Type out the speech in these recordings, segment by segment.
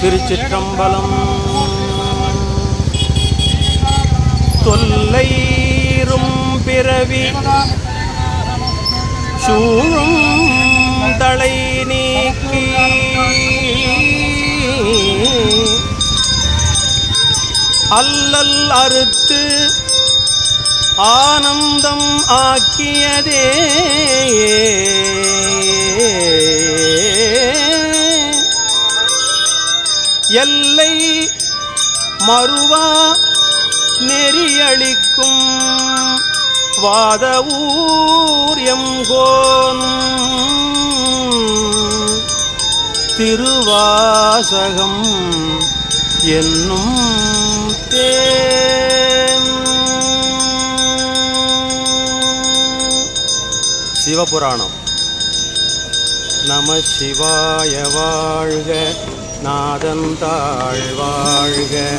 திருச்சிற்றம்பலம் தொல்லைரும் பிறவி சூழும் தலை நீக்கி அல்லல் அறுத்து ஆனந்தம் ஆக்கியதே. எல்லை மறுவா நெறியளிக்கும் வாத ஊர் திருவாசகம் என்னும் தே சிவபுராணம். நம சிவாய வாழ்க நாதந்தாழ் வாழ்க.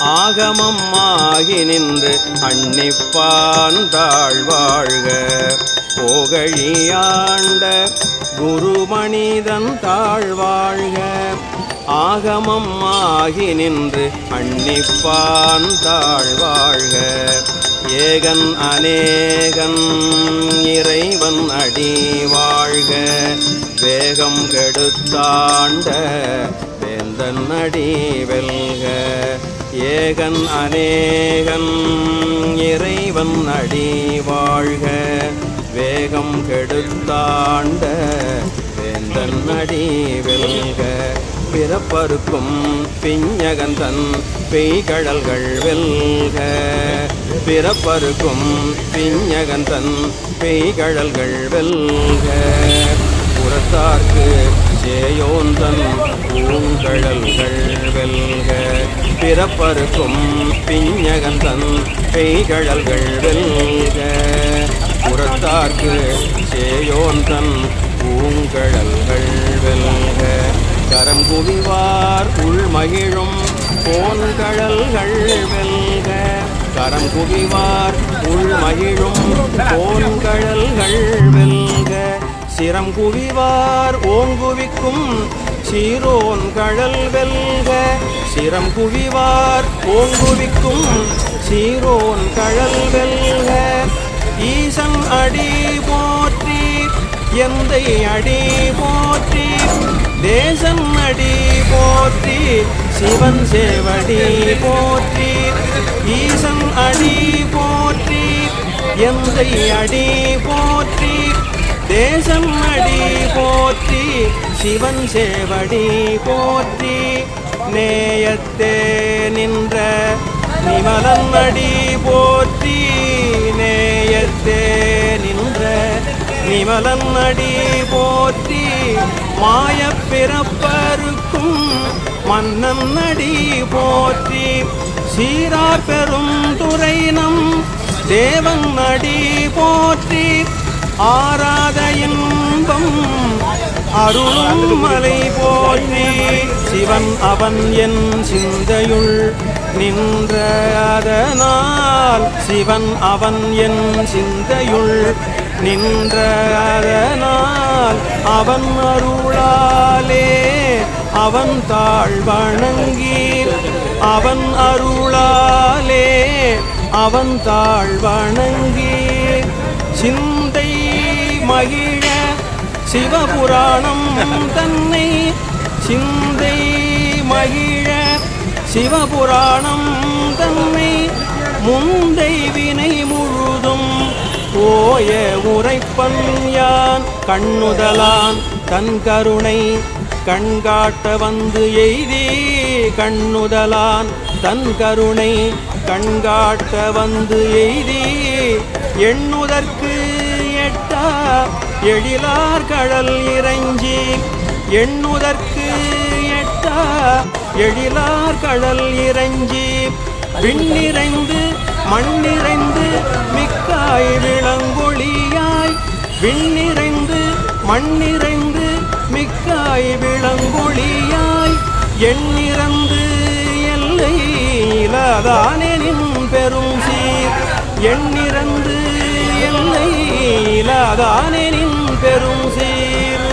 ஆகமம் ஆகி நின்று அன்னிப்பான் தாழ்வாழ்க போகழியாண்ட குருமணிதன் தாழ்வாழ்க ஆகமம் ஆகி நின்று அன்னிப்பான் தாழ்வாழ்க ஏகன் அநேகன் இறைவன் அடி வாழ்க. வேகம் கெடுத்தாண்ட வேந்தன் அடி வெல்க. ஏகன் அநேகன் இறைவன் அடி வாழ்க. வேகம் கெடுத்தாண்ட வேந்தன் அடி வெல்க. பிறப்பருக்கும் பிஞ்சகந்தன் பெய்கடல்கள் வெல்க. பிறப்பருக்கும் பிஞ்சகந்தன் பெய்கடல்கள் வெல்க. புறத்தார்க்கு ஜேயோந்தன் பூங்கடல்கள் வெல்க. பிறப்பருக்கும் பிஞ்சகந்தன் பெய்கழல்கள் வெல்க. புறத்தார்க்கு சேயோந்தன் பூங்கழல்கள் வெல்க. கரம் குவிவார் உள்மகிழும் போன்கழல்கள் வெல்க. கரம் குவிவார் உள்மகிழும் போன்கழல்கள் வெல்க. சிரம் குவிவார் ஓங்குவிக்கும் சீரோன் கழல் வெல்க. சிரம் குவிவார் ஓங்குவிக்கும் சீரோன் கழல் வெல்க. ஈசன் அடி போற்றி எந்தை அடி போற்றி. தேசன் அடி போற்றி சிவன் சேவடி போற்றி. ஈசன் அடி போற்றி எந்தை அடி போற்றி. தேசம் அடி போற்றி சிவன் சேவடி போற்றி. நேயத்தே நின்ற நிமலன் அடி போற்றி நேயத்தே நின்ற நிமலன் அடி போற்றி மாய பிறப்பருக்கும் மன்னன் அடி போற்றி. சீரா பெரும் துறைனம் தேவன் அடி போற்றி. ஆராத இன்பம் அருளும் மலை போற்றி சிவன் அவன் என் சிந்தையுள் நின்ற அதனால் சிவன் அவன் என் சிந்தையுள் நின்ற அதனால் அவன் அருளாலே அவன் தாழ் வணங்கி அவன் அருளாலே அவன் தாழ் வணங்கி சிந்தை மகிழ் சிவபுராணம் தன்னை சிந்தை மகிழ சிவபுராணம் தன்னை முந்தை வினை முழுதும் ஓய உரைப்பன் யான் கண்ணுதலான் தன் கருணை கண்காட்ட வந்து எய்தி கண்ணுதலான் தன் கருணை கண்காட்ட வந்து எய்தி. எண்ணுதற்கு எட்டா எழிலார் கடல் இறைஞ்சி எண்ணுதற்கு எட்டா. எழிலார் கடல் இறைஞ்சி விண்ணிறைந்து மண்ணிறைந்து மிக்காய் விளங்கொழியாய் விண்ணிறைந்து மண்ணிறைந்து மிக்காய் விளங்கொழியாய் எண்ணிறந்து எல்லை இலாதானெனின் பெரும் சீர் எண்ணி இலாதானெனின் பெரும் சீர்.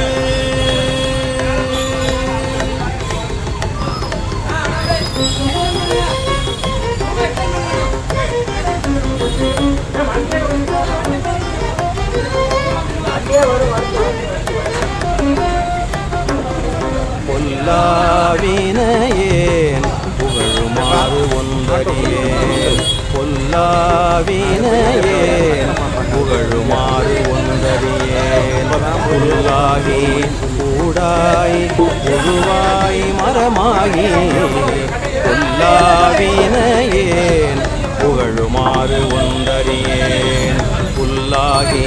பொல்லாவினையேன் புகழுமாறு ஒன்றடியே பொல்லாவினையே புகழுமாறு ஒன்றறியேன் புல்லாகி கூடாய் பொதுவாய் மரமாகி பொல்லாவினையேன். புகழுமாறு ஒன்றறியேன் புல்லாகி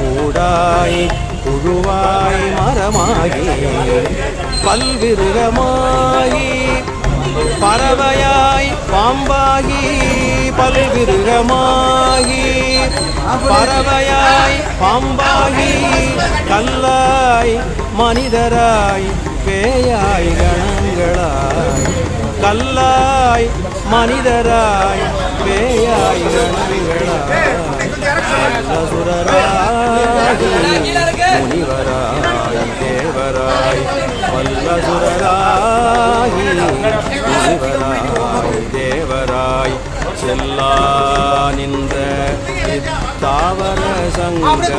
கூடாய். புழுவாய் மரமாகி பல்விருகமாயி பறவையாய் பாம்பாகி பல்விருகமாகி பறவையாய் பாம்பாகி கல்லாய் மனிதராய் பேயாய் கணங்களாய் கல்லாய் மனிதராய் பேயாய் கணங்களாய். முனிவராய் தேவராய் வல்லசுரராய் முனிவராய் தேவராய் செல்லா நின்ற தாவர சங்கமத்து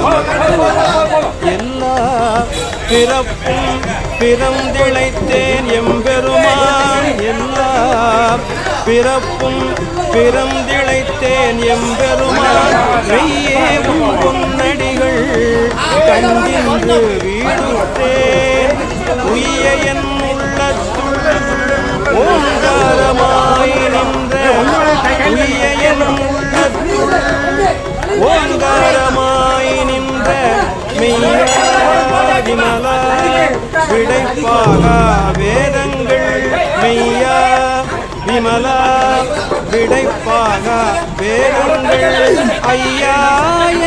எல்லா பிறப்பும் பிறந்திழைத்தேன் எம்பெருமான். எல்லா பிறப்பும் பிறந்திழைத்தேன் எம்பெருமான். மெய்யே பொன்னடிகள் கண்டின்று வீடுத்தேன் உய்ய என் ஓங்காரமாய் நின்ற உய்ய என் ஓங்காரமாய் நின்ற மெய்யாதிமலா விடைப்பாக வேதங்கள் மெய்யா விமலா விடைப்பாக வேதங்கள் ஐயா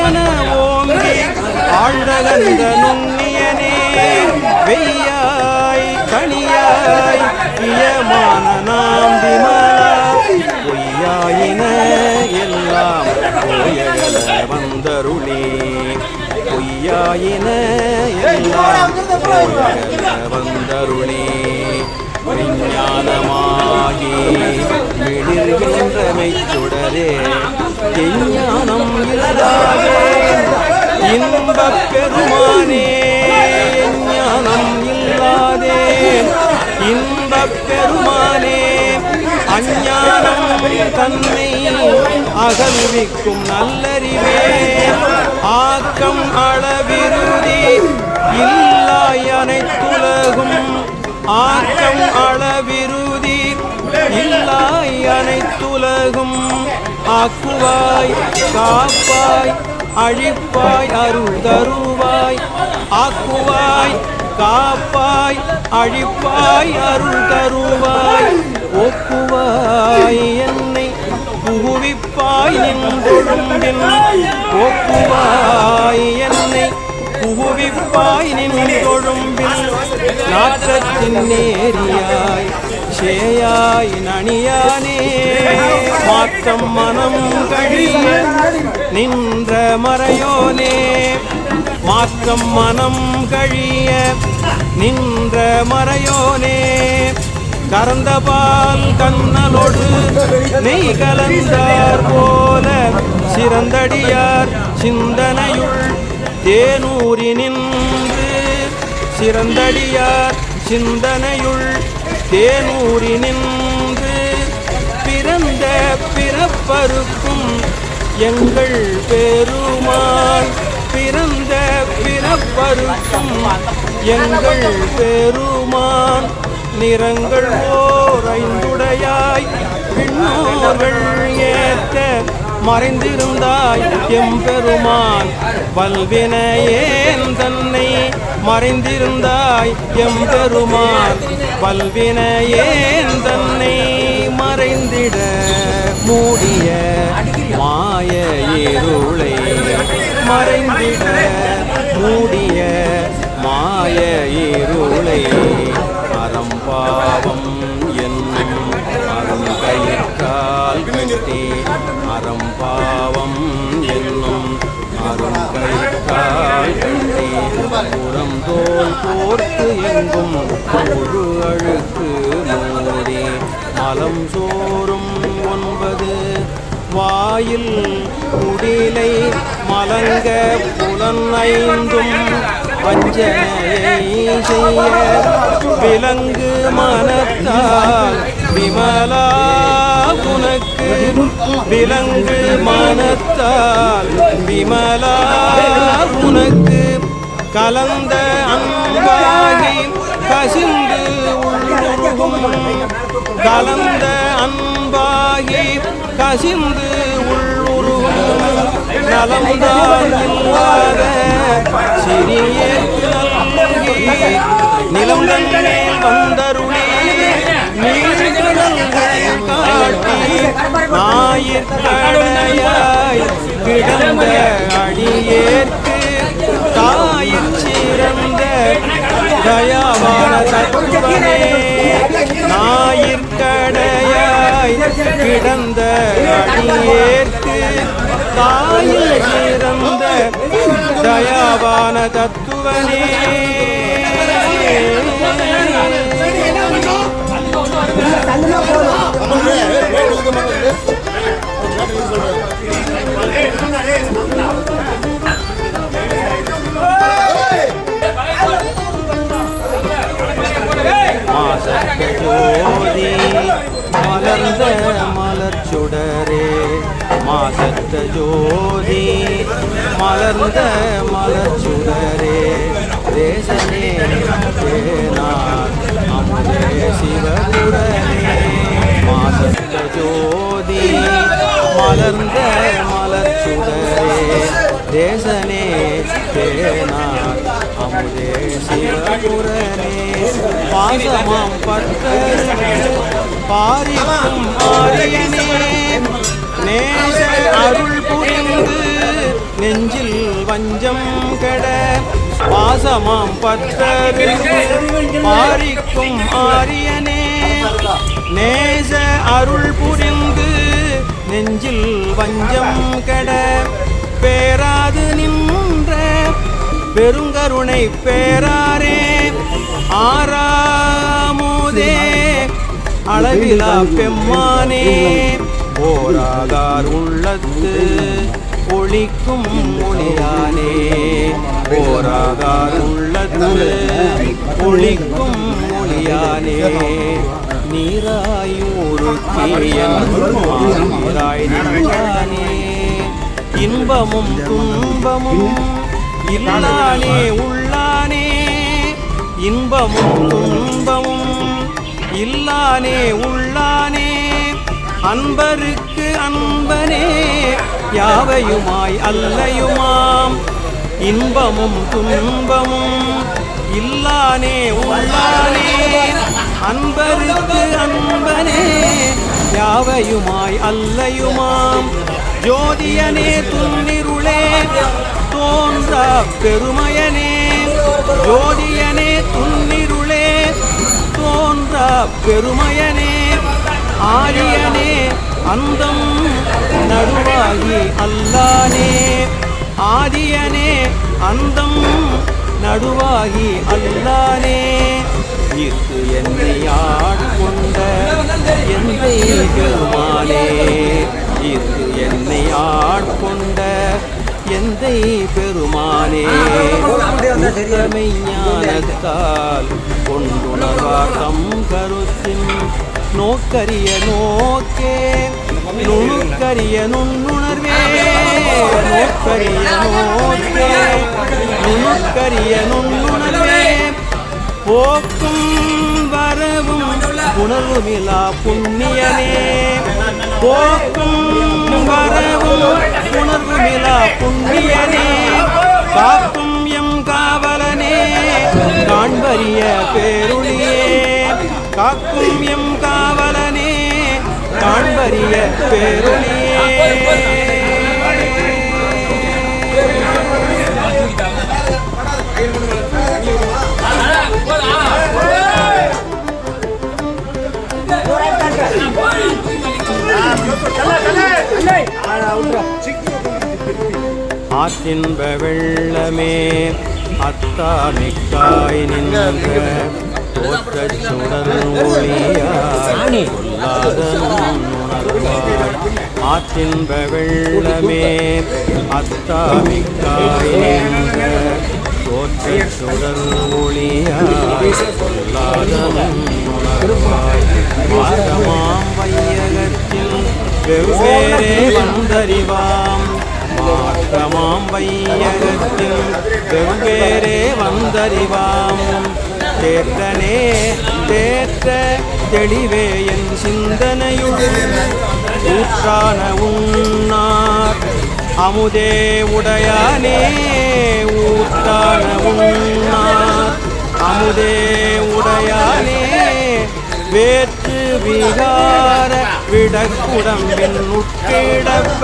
என ஓங்கி ஆழ்ந்தகந்த நுண்ணியனே வெய்யா கனியாய் பியமான நாம் விமலா பொய்யாயின எல்லாம் போயகல வந்தருளே. பொய்யாயின எல்லாம் போயகல வந்தருளே. விஞ்ஞானமாகி விழிர்கின்றமை மெய்ச்சுடரே விஞ்ஞானம் இல்லாதே. இன்பப் பெருமானே. இன்பப் பெருமானே அஞ்ஞானம் தன்னை அகல்விக்கும் நல்லறிவே. ஆக்கம் அளவிருதி இல்லாய் அனைத்துலகும். ஆக்கம் அளவிருதி இல்லாய் அனைத்துலகும். ஆக்குவாய் காப்பாய் அழிப்பாய் அருள் தருவாய். ஆக்குவாய் காப்பாய் அழிப்பாய் அருள் தருவாய் ஒப்புவாய் என்னை புகுவிப்பாய் நின்றொழும்பின் ஒப்புவாய் என்னை புகுவிப்பாய் நின்றொழும்பில் நாற்றத்தின் நேரியாய் சேயாய் நணியானே மாற்றம் மனம் கழிய நின்ற மறையோனே. மாற்றம் மனம் கழிய நின்ற மறையோனே. கறந்த பால் கண்ணலோடு நெய் கலந்தார் போல சிறந்தடியார் சிந்தனையுள் தேனூரி நின்று. சிறந்தடியார் சிந்தனையுள் தேனூரி நின்று. பிறந்த பிறப்பருக்கும் எங்கள் பெருமாள் பிறப்பருக்கும் எங்கள் பெருமான் நிறங்கள் ஓரைந்துடையாய். விண்ணோர்கள் ஏற்க மறைந்திருந்தாய் எம்பெருமான். வல்வினையேன் தன்னை மறைந்திருந்தாய் எம்பெருமான். வல்வினையேன் தன்னை மறைந்திட மூடிய மாய இருளை மறைந்திட மூடிய மாய இருளை அறம் பாவம் என்னும் அருங்கயிற்றால் கட்டி அறம் பாவம் என்னும் அறம் அருங்கயிற்றால் கட்டி புறம் தோல் போர்த்து எங்கும் ஒரு வாயில் குடிலை மலங்க புலன் ஐந்தும் வஞ்சனையை செய்ய விலங்கு மனத்தால் விமலா உனக்கு விலங்கு மனத்தால் விமலா உனக்கு கலந்த அன்பாகி கசிந்து உள்ளுருகும் கலந்த அன்பாகி கசிந்து உள்ளுருகும் நலம்தான் சிறிய நிலம் மேல் வந்தருளே நீழ்கடல்கள் காட்டி ஞாயிற்கடையாய் கிடந்த அடியேற்கு தாயிற் சிறந்த தயாவான தத்துவனே ஞாயிற்கடையாய் கிடந்த அடியேற்கு தாயில் சிறந்த தயாவான தத்துவனே. மாசத்த ஜோதி மலர்ந்த மலர் சுடரே மாசத்த ஜோதி மலர்ந்த மலர் சுடரே தேசனே தேனார் அமுதே சிவகுடனே மாசத்த ஜோதி மலர்ந்த மலர் சுடரே தேசனே தேனார் அமுதே சிவகுரனே பாசமாம் பத்தர் பாரிக்கும் ஆரியனே நேச அருள் புரிந்து நெஞ்சில் வஞ்சம் கெட பாசமாம் பத்தர் பாரிக்கும் ஆரியனே நேச அருள் புரிந்து நெஞ்சில் வஞ்சம் கெட பேராது நின்ற பெருங்கருணை பேராரே ஆறாமுதே அளவிலா பெம்மானே போராதார் உள்ளத்து ஒளிக்கும் ஒளியானே போராதார் உள்ளத்து ஒளிக்கும் ஒளியானே நீராயூருக்கியராய் நின்றானே. இன்பமும் துன்பமும் இல்லானே உள்ளானே இன்பமும் துன்பமும் இல்லானே உள்ளானே அன்பருக்கு அன்பனே யாவையுமாய் அல்லையுமாம் இன்பமும் துன்பமும் இல்லானே உள்ளானே அன்பருக்கு அன்பனே யாவையுமாய் அல்லையுமாம் ஜோதியனே துன்னிருளே தோன்ற பெருமையனே ஜோதியனே துன்னிருளே தோன்ற பெருமையனே ஆரியனே அந்தம் நடுவாகி அல்லானே ஆதியனே அந்தம் நடுவாகி அல்லானே. ஈர்த்து என்னை ஆட்கொண்ட எந்தை பெருமானே ஈர்த்து என்னை ஆட்கொண்ட எந்தை பெருமானே ஞானத்தால் கொண்டுணர்வார் தம் கருத்தின் நோக்கரிய நோக்கே நுணுக்கரிய நுண்ணுணர்வே நோக்கரிய நோக்கே நுணுக்கரிய நுண்ணுணர்வே. போக்கும் வரவும் உணர்வுமிலா புண்ணியனே போக்கும் வரவும் உணர்வு உணர்வுமிலா புண்ணியனே. காக்கும் எம் காவலனே காண்பரிய பேருளியே. காக்கும் எம் காவலனே காண்பரிய பேருளியே. ஆற்றின்ப வெள்ளமே அத்தாமிக்காய் நின்ற தோற்றச் சுடர் ஒளியாய் உணர்வாய். ஆற்றின்ப வெள்ளமே அத்தாமிக்காய் நின்ற தோற்றச் சுடர் ஒளியாய் சொல்லாத உணர்வாய். மாற்றமாம் வையகத்தில் வெவ்வேறே வந்தறிவாம் மாற்றமாம் வையகத்தில் வெவ்வேறே வந்தறிவாம். தேர்த்தனே தேற்ற தெளிவே என் சிந்தனையுள். ஊற்றான உன்னார் அமுதே உடையானே ஊற்றான உன்னார் அமுதே உடையானே வேற்று விகார விடக்குடம்பின் உட்கிடப்ப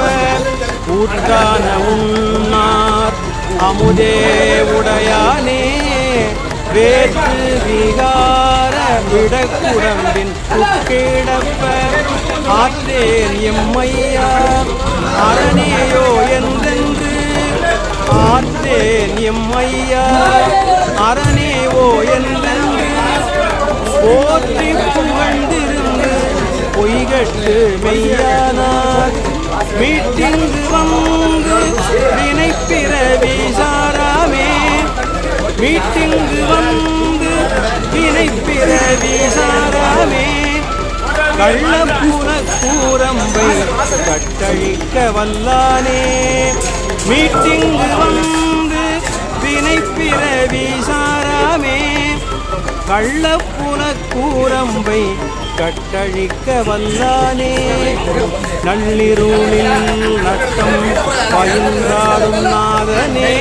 ஊற்றான உன்னார் அமுதே உடையானே வேற்று விகார விடக்குடம்பின் உட்கிடப்ப ஆற்றேன் எம்மையா. அரணேயோ என்றென்று ஆற்றேன் எம்மையா. அரணேவோ என்றென்று போற்றி புகழ்ந்திரு பொய்கட்டு மெய்யானார் மீட்டிங்கு வந்து வினைப்பிறவி சாராமே. மீட்டிங்கு வந்து வினைப்பிறவி சாராமே. கள்ளப்புற கூரம்பை கட்டழிக்க வல்லானே. மீட்டிங்கு வந்து வினைப்பிறவி சாராமே. கள்ளப்புல கூரம்பை கட்டழிக்க வல்லானே நள்ளிருளில் நட்டம் பயின்றாடும் நாதனே.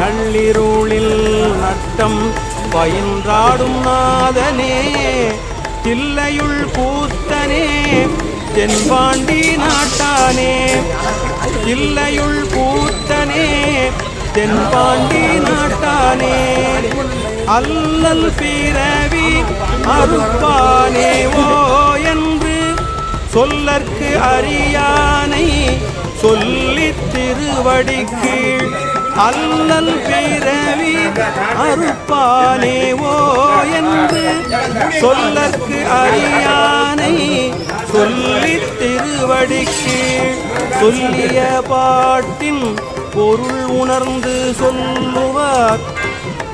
நள்ளிரூளில் நட்டம் பயின்றாடும் நாதனே. தில்லையுள் கூத்தனே தென்பாண்டி நாட்டானே. தில்லையுள் கூத்தனே தென்பாண்டி நாட்டானே. அல்லல் பிறவி அறுப்பானே என்று சொல்லற்கு அறியானை சொல்லி திருவடிக்கு அல்லல் பிறவி அறுப்பானே என்று சொல்லற்கு அறியானை சொல்லி திருவடிக்கு சொல்லிய பாட்டின் பொருள் உணர்ந்து சொல்லுவார்